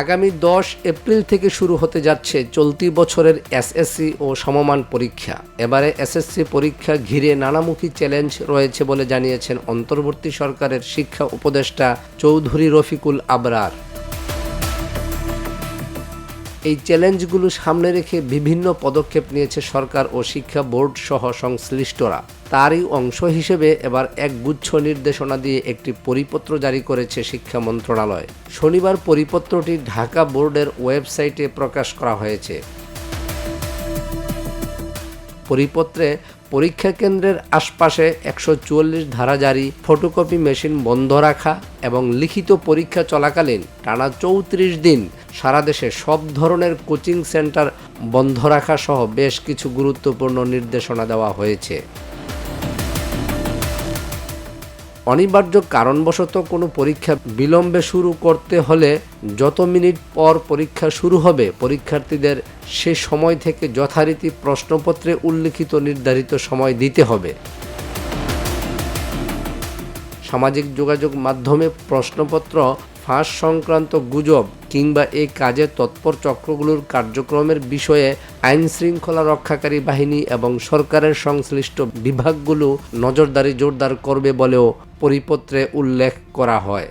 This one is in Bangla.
আগামী দশ এপ্রিল থেকে শুরু হতে যাচ্ছে চলতি বছরের এসএসসি ও সমমান পরীক্ষা। এবারে এসএসসি পরীক্ষা ঘিরে নানামুখী চ্যালেঞ্জ রয়েছে বলে জানিয়েছেন অন্তর্বর্তী সরকারের শিক্ষা উপদেষ্টা চৌধুরী রফিকুল আবরার। এই চ্যালেঞ্জগুলো সামনে রেখে বিভিন্ন পদক্ষেপ নিয়েছে সরকার ও শিক্ষা বোর্ড সহ সংশ্লিষ্টরা। তারই অংশ হিসেবে এবার এক গুচ্ছ নির্দেশনা দিয়ে একটি পরিপত্র জারি করেছে শিক্ষা মন্ত্রণালয়। শনিবার পরিপত্রটি ঢাকা বোর্ডের ওয়েবসাইটে প্রকাশ করা হয়েছে। পরিপত্রে পরীক্ষা কেন্দ্রের আশপাশে একশো চুয়াল্লিশ ধারা জারি, ফটোকপি মেশিন বন্ধ রাখা এবং লিখিত পরীক্ষা চলাকালীন টানা চৌত্রিশ দিন সারা দেশে সব ধরনের কোচিং সেন্টার বন্ধ রাখা সহ বেশ কিছু গুরুত্বপূর্ণ নির্দেশনা দেওয়া হয়েছে। অনিবার্য কারণবশত কোনো পরীক্ষা বিলম্বে শুরু করতে হলে যত মিনিট পর পরীক্ষা শুরু হবে, পরীক্ষার্থীদের সে সময় থেকে যথারীতি প্রশ্নপত্রে উল্লিখিত নির্ধারিত সময় দিতে হবে। সামাজিক যোগাযোগ মাধ্যমে প্রশ্নপত্র ফাঁস সংক্রান্ত গুজব কিংবা এই কাজে তৎপর চক্রগুলোর কার্যক্রমের বিষয়ে আইন শৃঙ্খলা রক্ষাকারী বাহিনী এবং সরকারের সংশ্লিষ্ট বিভাগগুলো নজরদারি জোরদার করবে বলেও পরিপত্রে উল্লেখ করা হয়।